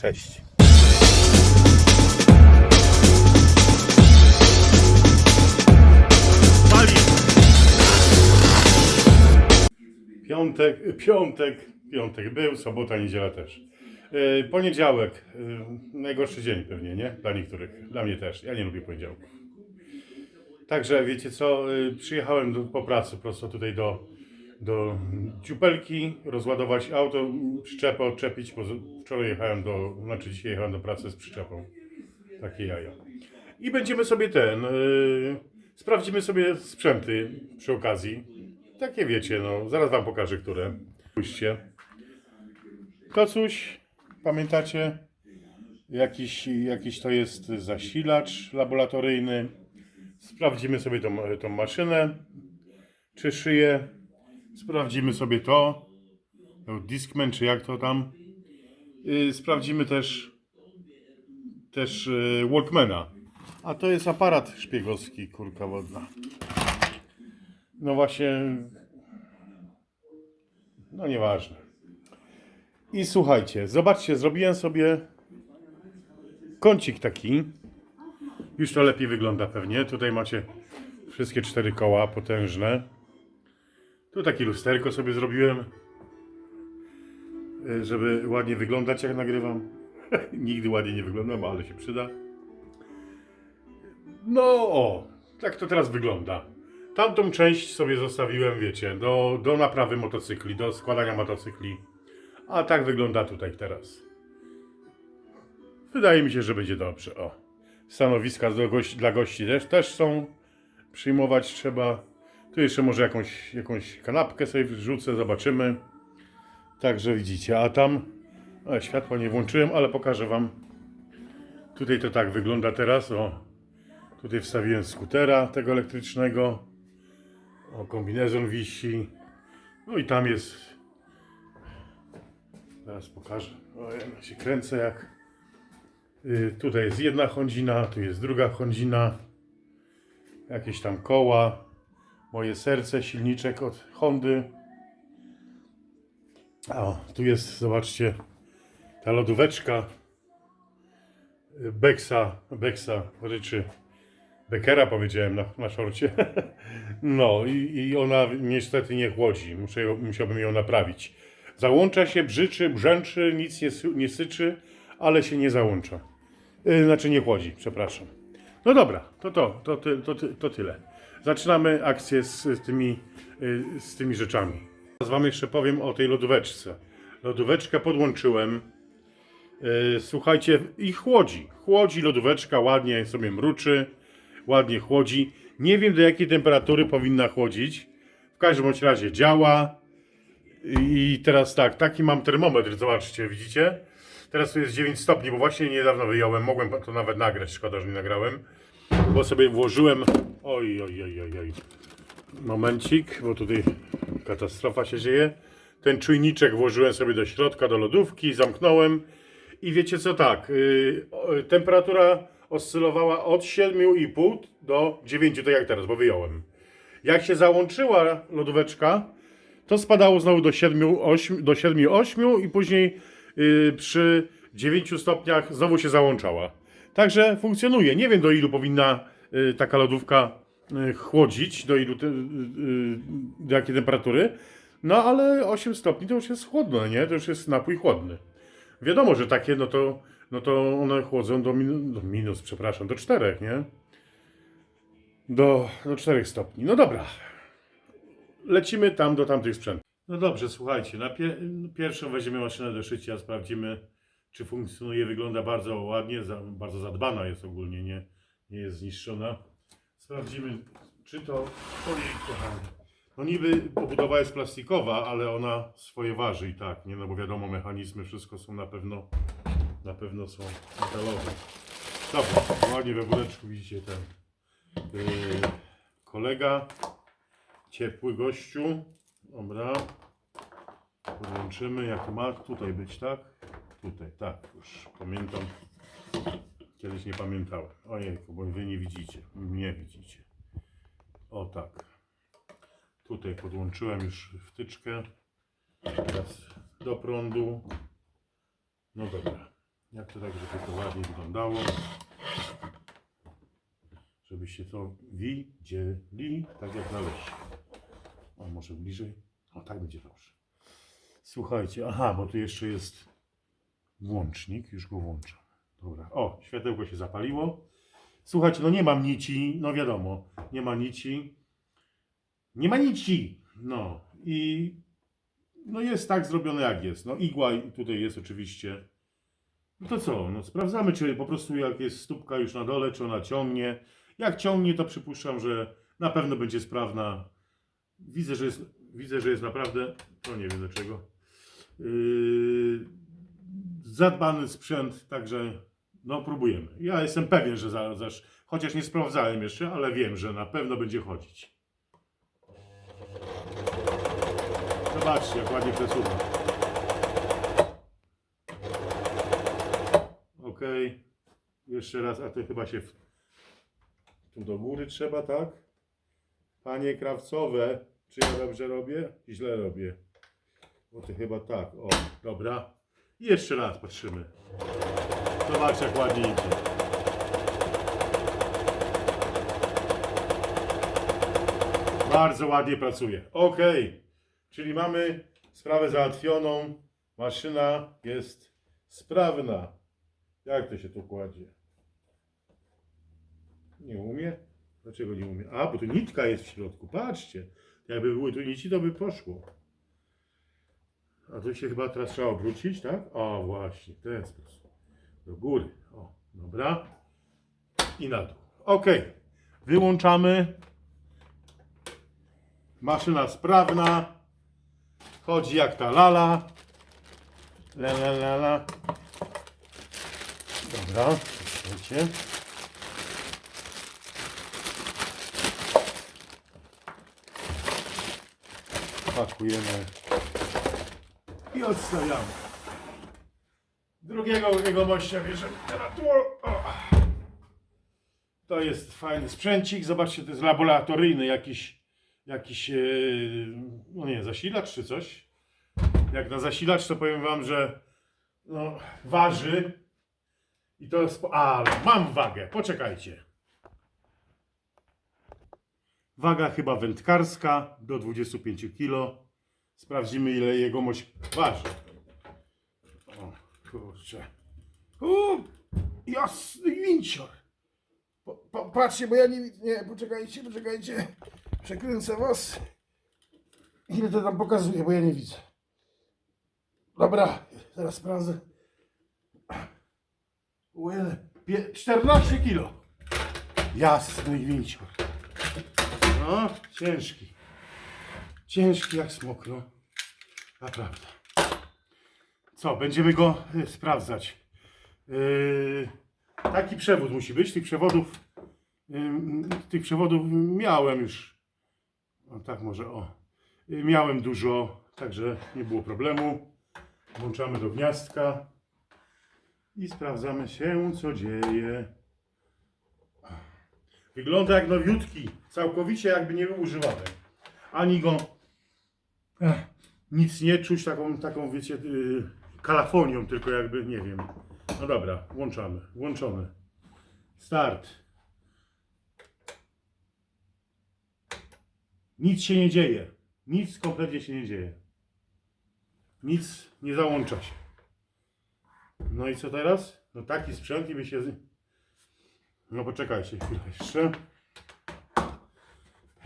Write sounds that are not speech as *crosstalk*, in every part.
Cześć. Piątek, piątek, piątek był, sobota, niedziela też. E, Poniedziałek, e, najgorszy dzień pewnie, nie? Dla niektórych, dla mnie też. Ja nie lubię poniedziałków. Także wiecie co, e, przyjechałem do, po pracy prosto tutaj do, do Ciupelki, rozładować auto, przyczepę odczepić, bo wczoraj jechałem do, znaczy dzisiaj jechałem do pracy z przyczepą. Takie jaja. I będziemy sobie ten, yy, sprawdzimy sobie sprzęty przy okazji. Takie wiecie, no, zaraz wam pokażę, które. Spójrzcie. Kocuś, pamiętacie? Jakiś, jakiś to jest zasilacz laboratoryjny. Sprawdzimy sobie tą, tą maszynę, czy szyję. Sprawdzimy sobie to. No, Discman, czy jak to tam. Yy, sprawdzimy też też yy, Walkmana. A to jest aparat szpiegowski, kurka wodna. No właśnie. No nieważne. I słuchajcie, zobaczcie, zrobiłem sobie kącik taki. Już to lepiej wygląda pewnie. Tutaj macie wszystkie cztery koła potężne. Tu takie lusterko sobie zrobiłem, y, żeby ładnie wyglądać jak nagrywam. *laughs* Nigdy ładnie nie wyglądam, ale się przyda. No o, tak to teraz wygląda. Tamtą część sobie zostawiłem, wiecie, do, do naprawy motocykli, do składania motocykli. A tak wygląda tutaj teraz. Wydaje mi się, że będzie dobrze. O, stanowiska do gości, dla gości też, też są. Przyjmować trzeba. Tu jeszcze może jakąś, jakąś kanapkę sobie wrzucę, zobaczymy. Także widzicie, a tam a, nie włączyłem, ale pokażę Wam. Tutaj to tak wygląda teraz. O, tutaj wstawiłem skutera tego elektrycznego. O, kombinezon wisi. No i tam jest. Zaraz pokażę. O, ja się kręcę jak. Y, tutaj jest jedna Hondzina, tu jest druga Hondzina. Jakieś tam koła. Moje serce, silniczek od Hondy. O, tu jest, zobaczcie, ta lodóweczka y, Beksa, Beksa ryczy. Bekera powiedziałem na, na szorcie. *laughs* No i, i ona niestety nie chłodzi. Muszę, musiałbym ją naprawić. Załącza się, brzyczy, brzęczy, nic nie, nie syczy, ale się nie załącza. Yy, znaczy nie chłodzi, przepraszam. No dobra, to to, to, to, ty, to tyle. Zaczynamy akcję z, z, tymi, yy, z tymi rzeczami. Teraz wam jeszcze powiem o tej lodóweczce. Lodóweczkę podłączyłem. Yy, słuchajcie, i chłodzi. Chłodzi lodóweczka, ładnie sobie mruczy, ładnie chłodzi. Nie wiem do jakiej temperatury powinna chłodzić. W każdym bądź razie działa. I teraz tak, taki mam termometr, zobaczcie, widzicie? Teraz tu jest 9 stopni, bo właśnie niedawno wyjąłem, mogłem to nawet nagrać, szkoda, że nie nagrałem. Bo sobie włożyłem, oj, oj, oj, oj, oj. Momencik, bo tutaj katastrofa się dzieje. Ten czujniczek włożyłem sobie do środka, do lodówki, zamknąłem. I wiecie co, tak, yy, temperatura oscylowała od 7,5 do 9, tak jak teraz, bo wyjąłem. Jak się załączyła lodóweczka, to spadało znowu do 7, 8, do 7, 8 i później yy, przy 9 stopniach znowu się załączała. Także funkcjonuje. Nie wiem do ilu powinna taka lodówka yy, chłodzić, do ilu, yy, do jakiej temperatury. No ale 8 stopni to już jest chłodno, nie? To już jest napój chłodny. Wiadomo, że takie, no to, no to one chłodzą do, min, do minus, przepraszam, do 4, nie? Do, do 4 stopni. No dobra. Lecimy tam do tamtych sprzętów. No dobrze, słuchajcie, na pie pierwszą weźmiemy maszynę do szycia, sprawdzimy, czy funkcjonuje, wygląda bardzo ładnie, za bardzo zadbana jest ogólnie, nie, nie jest zniszczona. Sprawdzimy, czy to... Ojej, kochany. No niby obudowa jest plastikowa, ale ona swoje waży i tak, nie? No bo wiadomo, mechanizmy, wszystko są na pewno, na pewno są metalowe. Dobra, ładnie we woreczku widzicie ten yy, kolega, ciepły gościu. Dobra. Podłączymy, jak ma tutaj być, tak? Tutaj, tak, już pamiętam. Kiedyś nie pamiętałem. Ojejku, bo wy nie widzicie, nie widzicie. O tak. Tutaj podłączyłem już wtyczkę. Teraz do prądu. No dobra. Jak to tak, żeby to ładnie wyglądało. Żebyście to widzieli tak jak należy. O, może bliżej. O, tak będzie dobrze. Słuchajcie, aha, bo tu jeszcze jest włącznik. Już go włączam. Dobra. O, światełko się zapaliło. Słuchajcie, no nie mam nici, no wiadomo, nie ma nici. Nie ma nici! No i no jest tak zrobione jak jest. No igła tutaj jest oczywiście. No to co? No sprawdzamy, czy po prostu jak jest stópka już na dole, czy ona ciągnie. Jak ciągnie, to przypuszczam, że na pewno będzie sprawna. Widzę, że jest, widzę, że jest naprawdę, to nie wiem dlaczego, yy, zadbany sprzęt, także no próbujemy. Ja jestem pewien, że za, za, chociaż nie sprawdzałem jeszcze, ale wiem, że na pewno będzie chodzić. Zobaczcie, jak ładnie przesuwa. Ok. Jeszcze raz, a to chyba się w... tu do góry trzeba, tak? Panie krawcowe, czy ja dobrze robię? Źle robię. Bo to chyba tak. O, dobra. Jeszcze raz patrzymy. Jak ładnie idzie. Bardzo ładnie pracuje. Ok. Czyli mamy sprawę załatwioną. Maszyna jest sprawna. Jak to się tu kładzie? Nie umie? Dlaczego nie umie? A, bo tu nitka jest w środku. Patrzcie. Jakby były tu nici, to by poszło. A tu się chyba teraz trzeba obrócić, tak? O, właśnie, w ten sposób. Do góry. O, dobra. I na dół. Ok. Wyłączamy. Maszyna sprawna. Chodzi jak ta lala. La la la la. Dobra, słuchajcie. Pakujemy i odstawiamy. Drugiego jego mościa bierzemy teraz tu. O. To jest fajny sprzęcik. Zobaczcie, to jest laboratoryjny jakiś, jakiś, e, no nie, zasilacz czy coś. Jak na zasilacz, to powiem wam, że no, waży. I to jest. Ale mam wagę, poczekajcie. Waga chyba wędkarska do 25 kg. Sprawdzimy, ile jego mość waży. Kurczę. O, jasny wincior. Po, po, patrzcie, bo ja nie. Nie, poczekajcie, poczekajcie. Przekręcę was. Ile to tam pokazuje, bo ja nie widzę. Dobra, teraz sprawdzę. Pie- 14 kilo. Jasny wincior. No, ciężki. Ciężki jak smok, no. Naprawdę. Co, będziemy go y, sprawdzać. Yy, taki przewód musi być. Tych przewodów, ym, tych przewodów miałem już. O, tak może, o. Y, Miałem dużo, także nie było problemu. Włączamy do gniazdka i sprawdzamy się, co dzieje. Wygląda jak nowiutki, całkowicie jakby nie był używany. Ani go Ech, nic nie czuć taką, taką wiecie, yy, kalafonią, tylko jakby, nie wiem. No dobra, włączamy, włączony. Start. Nic się nie dzieje. Nic kompletnie się nie dzieje. Nic nie załącza się. No i co teraz? No taki sprzęt i by się... No poczekajcie chwilę jeszcze.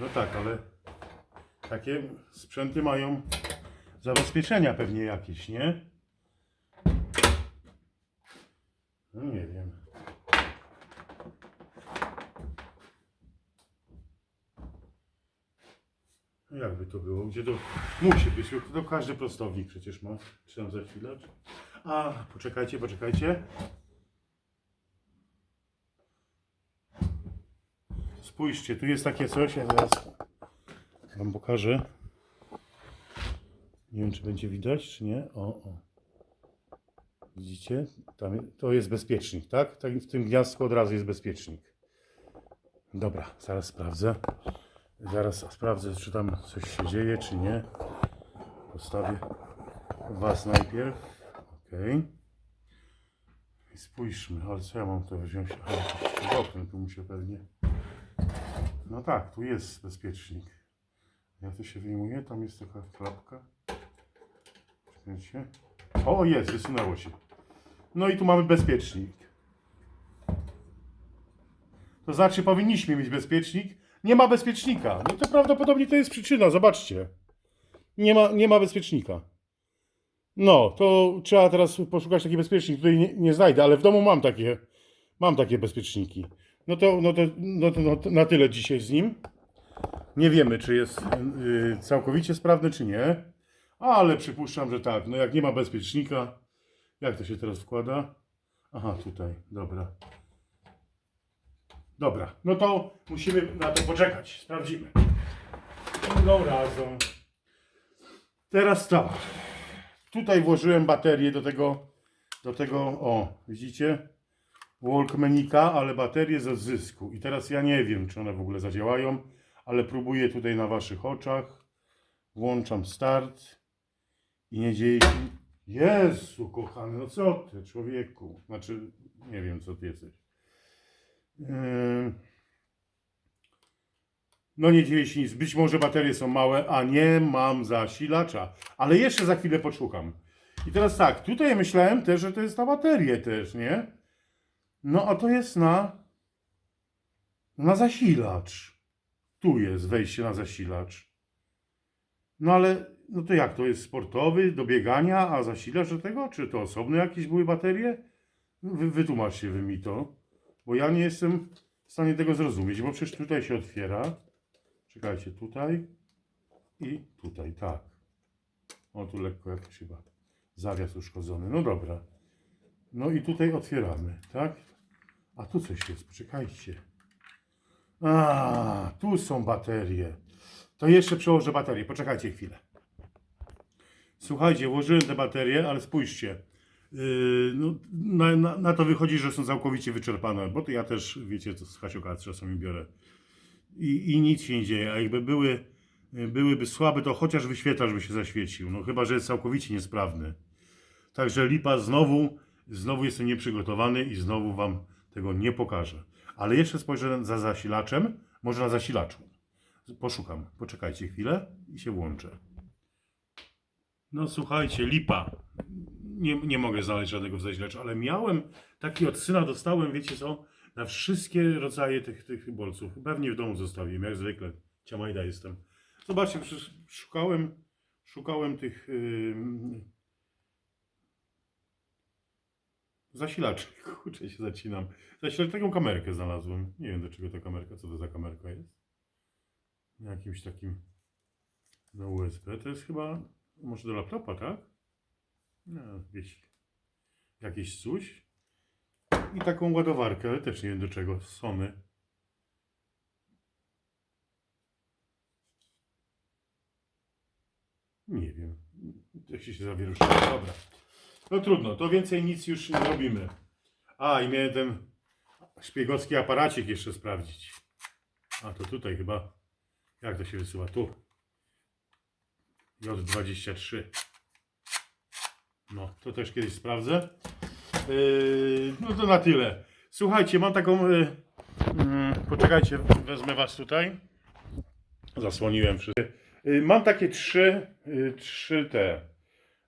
No tak, ale takie sprzęty mają zabezpieczenia pewnie jakieś, nie? No nie wiem. No Jakby to było? Gdzie to musi być? To każdy prostownik przecież ma. Czy tam za chwilę? A, poczekajcie, poczekajcie. Spójrzcie, tu jest takie coś, ja zaraz Wam pokażę. Nie wiem, czy będzie widać, czy nie. O, o. Widzicie? Tam, to jest bezpiecznik, tak? tak? W tym gniazdku od razu jest bezpiecznik. Dobra, zaraz sprawdzę. Zaraz sprawdzę, czy tam coś się dzieje, czy nie. Postawię Was najpierw. Ok. I spójrzmy, ale co ja mam to wziąć? Okno tu muszę pewnie. No tak, tu jest bezpiecznik. Jak to się wyjmuje? Tam jest taka klapka. Czekajcie. O, jest, wysunęło się. No i tu mamy bezpiecznik. To znaczy powinniśmy mieć bezpiecznik. Nie ma bezpiecznika. No to prawdopodobnie to jest przyczyna, zobaczcie. Nie ma, nie ma bezpiecznika. No, to trzeba teraz poszukać taki bezpiecznik. Tutaj nie, nie znajdę, ale w domu mam takie. Mam takie bezpieczniki. No to, no to, no to, no to na tyle dzisiaj z nim. Nie wiemy, czy jest yy, całkowicie sprawny, czy nie. Ale przypuszczam, że tak. No jak nie ma bezpiecznika, jak to się teraz wkłada? Aha, tutaj, dobra. Dobra, no to musimy na to poczekać. Sprawdzimy. Inną razą. Teraz tak. Tutaj włożyłem baterię do tego, do tego, o, widzicie? Walkmanika, ale baterie z odzysku. I teraz ja nie wiem, czy one w ogóle zadziałają, ale próbuję tutaj na waszych oczach. Włączam start i nie dzieje się. Jezu, kochany, no co ty, człowieku? Znaczy, nie wiem, co ty jesteś. Yy. No nie dzieje się nic. Być może baterie są małe, a nie mam zasilacza. Ale jeszcze za chwilę poszukam. I teraz tak, tutaj myślałem też, że to jest na baterię też, nie? No a to jest na na zasilacz. Tu jest wejście na zasilacz. No ale, no to jak, to jest sportowy, do biegania, a zasilacz do tego? Czy to osobne jakieś były baterie? No, Wy, wytłumaczcie wy mi to, bo ja nie jestem w stanie tego zrozumieć, bo przecież tutaj się otwiera. Czekajcie, tutaj i tutaj, tak. O, tu lekko jakiś chyba zawias uszkodzony. No dobra. No i tutaj otwieramy, tak? A tu coś jest, poczekajcie. A, tu są baterie. To jeszcze przełożę baterię, poczekajcie chwilę. Słuchajcie, włożyłem te baterie, ale spójrzcie. Yy, no, na, na, na to wychodzi, że są całkowicie wyczerpane, bo to ja też, wiecie, to z Hasioka czasami biorę. I, I nic się nie dzieje, a jakby były, byłyby słabe, to chociaż wyświetlacz by się zaświecił. No chyba, że jest całkowicie niesprawny. Także lipa znowu, znowu jestem nieprzygotowany i znowu wam tego nie pokażę. Ale jeszcze spojrzę za zasilaczem, może na zasilaczu. Poszukam, poczekajcie chwilę i się włączę. No słuchajcie, lipa. Nie, nie mogę znaleźć żadnego w zasilaczu, ale miałem taki od syna, dostałem, wiecie co, na wszystkie rodzaje tych, tych bolców. Pewnie w domu zostawiłem, jak zwykle. Ciamajda jestem. Zobaczcie, szukałem, szukałem tych yy, zasilaczy. *laughs* Kurczę, się zacinam. Zasilacz, taką kamerkę znalazłem. Nie wiem, do czego ta kamerka, co to za kamerka jest. Jakimś takim na USB. To jest chyba, może do laptopa, tak? No, jakieś, jakieś coś. I taką ładowarkę, ale też nie wiem do czego. Sony. Nie wiem. Jak się zawieruszyło. Dobra. No trudno, to więcej nic już nie robimy. A, i miałem ten szpiegowski aparacik jeszcze sprawdzić. A, to tutaj chyba. Jak to się wysyła? Tu. J23. No, to też kiedyś sprawdzę. Yy, no to na tyle. Słuchajcie, mam taką. Yy, yy, poczekajcie, wezmę was tutaj. Zasłoniłem wszystko. Yy, mam takie trzy, yy, trzy te.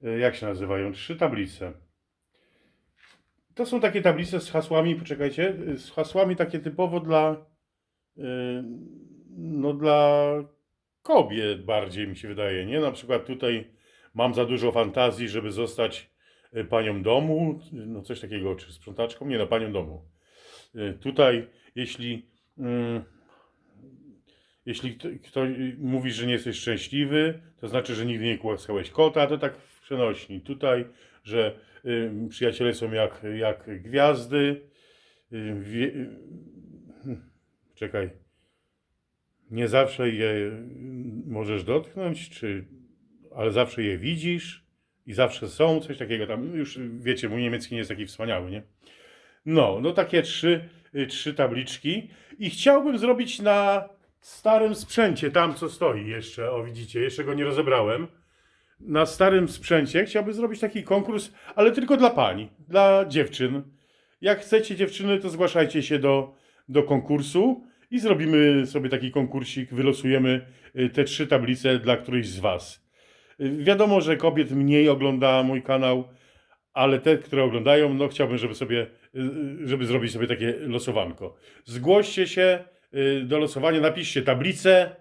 Yy, jak się nazywają? Trzy tablice. To są takie tablice z hasłami, poczekajcie, yy, z hasłami takie typowo dla. Yy, no dla kobiet bardziej mi się wydaje, nie? Na przykład tutaj mam za dużo fantazji, żeby zostać y, panią domu, no coś takiego, czy sprzątaczką, nie no, panią domu. Y, Tutaj, jeśli, mm, jeśli kto- ktoś mówi, że nie jesteś szczęśliwy, to znaczy, że nigdy nie kłaskałeś kota, to tak w przenośni. Tutaj, że y, przyjaciele są jak, jak gwiazdy. Y, wie, y, czekaj. Nie zawsze je możesz dotknąć, czy, ale zawsze je widzisz i zawsze są, coś takiego tam. Już wiecie, mój niemiecki nie jest taki wspaniały, nie? No, no takie trzy, trzy tabliczki i chciałbym zrobić na starym sprzęcie, tam co stoi jeszcze, o widzicie, jeszcze go nie rozebrałem. Na starym sprzęcie chciałbym zrobić taki konkurs, ale tylko dla pań, dla dziewczyn. Jak chcecie dziewczyny, to zgłaszajcie się do, do konkursu i zrobimy sobie taki konkursik, wylosujemy y, te trzy tablice dla którejś z Was. Y, Wiadomo, że kobiet mniej ogląda mój kanał, ale te, które oglądają, no chciałbym, żeby sobie, y, żeby zrobić sobie takie losowanko. Zgłoście się do losowania, napiszcie tablicę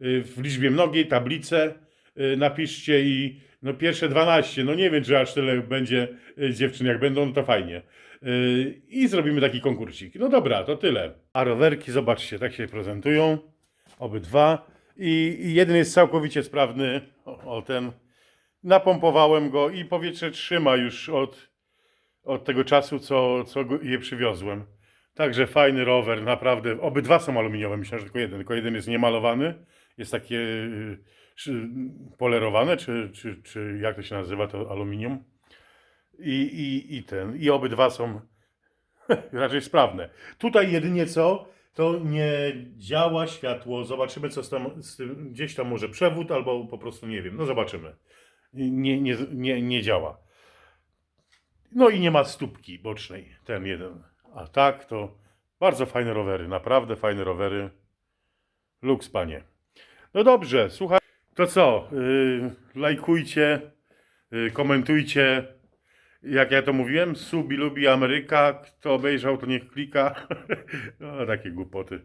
w liczbie mnogiej, tablicę napiszcie i no pierwsze 12, no nie wiem, czy aż tyle będzie dziewczyn, jak będą, no to fajnie. Y, I zrobimy taki konkursik. No dobra, to tyle. A rowerki, zobaczcie, tak się prezentują, obydwa. I, i jeden jest całkowicie sprawny, o, o ten. Napompowałem go i powietrze trzyma już od, od tego czasu, co, co je przywiozłem. Także fajny rower, naprawdę. Obydwa są aluminiowe, myślę, że tylko jeden. Tylko jeden jest niemalowany, jest takie y, czy, polerowane, czy, czy, czy jak to się nazywa, to aluminium. I, i, i ten. I obydwa są *laughs* raczej sprawne. Tutaj jedynie co, to nie działa światło. Zobaczymy, co z, tam, z tym. Gdzieś tam może przewód, albo po prostu nie wiem. No zobaczymy. Nie, nie, nie, nie działa. No i nie ma stópki bocznej, ten jeden. A tak to bardzo fajne rowery, naprawdę fajne rowery. Luks, panie. No dobrze, słuchaj. To co? Yy, lajkujcie, yy, komentujcie. Jak ja to mówiłem, subi lubi Ameryka. Kto obejrzał, to niech klika. *laughs* no, takie głupoty.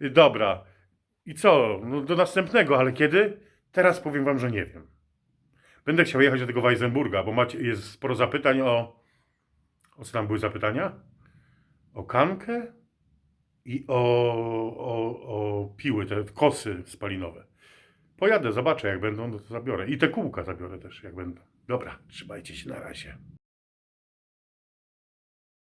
Dobra. I co? No, do następnego, ale kiedy? Teraz powiem wam, że nie wiem. Będę chciał jechać do tego Weisenburga, bo macie, jest sporo zapytań o. O co tam były zapytania? O kankę i o, o, o piły, te kosy spalinowe. Pojadę, zobaczę jak będą, no to zabiorę. I te kółka zabiorę też, jak będą. Dobra, trzymajcie się na razie.